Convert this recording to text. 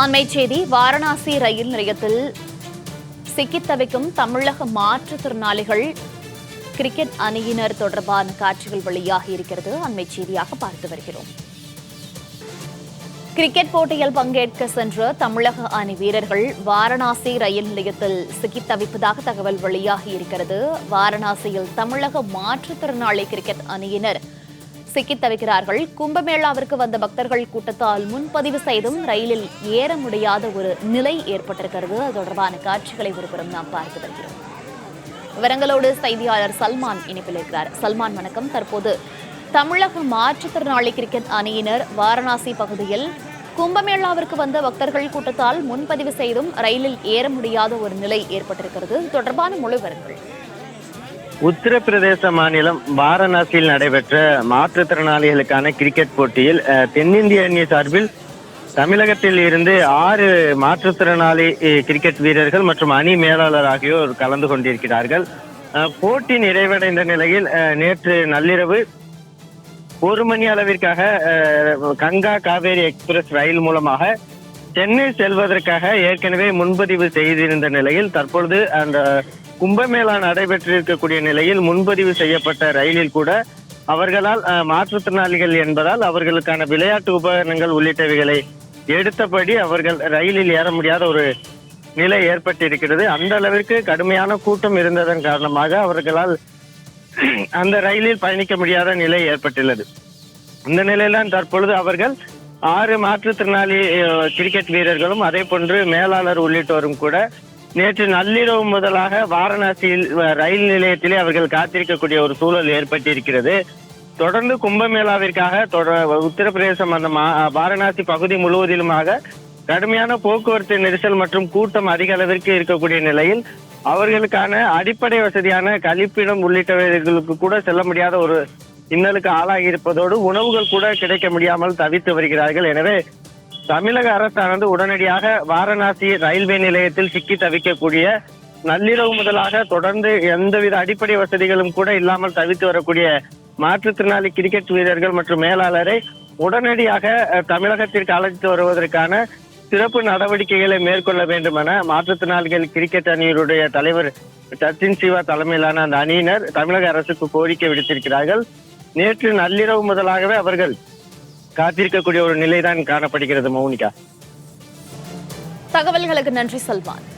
அண்மை செய்தி வாரணாசி ரயில் நிலையத்தில் சிக்கித் தவிக்கும் தமிழக மாற்றுத்திறனாளிகள் கிரிக்கெட் அணியினர் தொடர்பான காட்சிகள் வெளியாகி இருக்கிறது. அண்மை செய்தியாக பார்த்து வருகிறோம். கிரிக்கெட் போட்டியில் பங்கேற்க சென்ற தமிழக அணி வீரர்கள் வாரணாசி ரயில் நிலையத்தில் சிக்கித் தவிப்பதாக தகவல் வெளியாகி இருக்கிறது. வாரணாசியில் தமிழக மாற்றுத்திறனாளி கிரிக்கெட் அணியினர் சிக்கித் தவிக்கிறார்கள். கும்பமேளாவிற்கு வந்த பக்தர்கள் கூட்டத்தால் முன்பதிவு செய்தும் ரயிலில் ஏற முடியாத ஒரு நிலை ஏற்பட்டிருக்கிறது. அது தொடர்பான காட்சிகளை ஒருபுறம் நாம் பார்த்து வருகிறோம். விவரங்களோடு செய்தியாளர் சல்மான் இணைப்பில் இருக்கிறார். சல்மான் வணக்கம். தற்போது தமிழக மாற்றுத்திறனாளி கிரிக்கெட் அணியினர் வாரணாசி பகுதியில் கும்பமேளாவிற்கு வந்த பக்தர்கள் கூட்டத்தால் முன்பதிவு செய்தும் ரயிலில் ஏற முடியாத ஒரு நிலை ஏற்பட்டிருக்கிறது. தொடர்பான முழு விவரங்கள். உத்தரப்பிரதேச மாநிலம் வாரணாசியில் நடைபெற்ற மாற்றுத்திறனாளிகளுக்கான கிரிக்கெட் போட்டியில் தென்னிந்திய அணி சார்பில் தமிழகத்தில் இருந்து ஆறு மாற்றுத்திறனாளி கிரிக்கெட் வீரர்கள் மற்றும் அணி மேலாளர் ஆகியோர் கலந்து கொண்டிருக்கிறார்கள். போட்டி நிறைவடைந்த நிலையில் நேற்று நள்ளிரவு ஒரு மணி அளவிற்காக கங்கா காவேரி எக்ஸ்பிரஸ் ரயில் மூலமாக சென்னை செல்வதற்காக ஏற்கனவே முன்பதிவு செய்திருந்த நிலையில் தற்பொழுது அந்த கும்பமேளா நடைபெற்றிருக்கக்கூடிய நிலையில் முன்பதிவு செய்யப்பட்ட ரயிலில் கூட அவர்களால் மாற்றுத்திறனாளிகள் என்பதால் அவர்களுக்கான விளையாட்டு உபகரணங்கள் உள்ளிட்டவைகளை எடுத்தபடி அவர்கள் ரயிலில் ஏற முடியாத ஒரு நிலை ஏற்பட்டிருக்கிறது. அந்த அளவிற்கு கடுமையான கூட்டம் இருந்ததன் காரணமாக அவர்களால் அந்த ரயிலில் பயணிக்க முடியாத நிலை ஏற்பட்டுள்ளது. இந்த நிலையில்தான் தற்பொழுது அவர்கள் ஆறு மாற்றுத்திறனாளி கிரிக்கெட் வீரர்களும் அதே போன்று மேலாளர் உள்ளிட்டோரும் கூட நேற்று நள்ளிரவு முதலாக வாரணாசியில் ரயில் நிலையத்திலே அவர்கள் காத்திருக்கக்கூடிய ஒரு சூழல் ஏற்பட்டிருக்கிறது. தொடர்ந்து கும்பமேளாவிற்காக தொட- உத்தரப்பிரதேசம் அந்த மா- வாரணாசி பகுதி முழுவதிலுமாக கடுமையான போக்குவரத்து நெரிசல் மற்றும் கூட்டம் அதிக அளவிற்கு இருக்கக்கூடிய நிலையில் அவர்களுக்கான அடிப்படை வசதியான கழிப்பிடம் உள்ளிட்டவர்களுக்கு கூட செல்ல முடியாத ஒரு இன்னலுக்கு ஆளாகி இருப்பதோடு உணவுகள் கூட கிடைக்க முடியாமல் தவித்து வருகிறார்கள். எனவே தமிழக அரசானது உடனடியாக வாரணாசி ரயில்வே நிலையத்தில் சிக்கி தவிக்கக்கூடிய நள்ளிரவு முதலாக தொடர்ந்து எந்தவித அடிப்படை வசதிகளும் கூட இல்லாமல் தவித்து வரக்கூடிய மாற்றுத்திறனாளி கிரிக்கெட் வீரர்கள் மற்றும் மேலாளரை உடனடியாக தமிழகத்திற்கு அழைத்து வருவதற்கான சிறப்பு நடவடிக்கைகளை மேற்கொள்ள வேண்டும் என மாற்றுத்திறனாளிகள் கிரிக்கெட் அணியினுடைய தலைவர் சச்சின் சிவா தலைமையிலான அந்த அணியினர் தமிழக அரசுக்கு கோரிக்கை விடுத்திருக்கிறார்கள். நேற்று நள்ளிரவு முதலாகவே அவர்கள் காத்திருக்கக்கூடிய ஒரு நிலைதான் காணப்படுகிறது மௌனிகா. தகவல்களுக்கு நன்றி சல்மான்.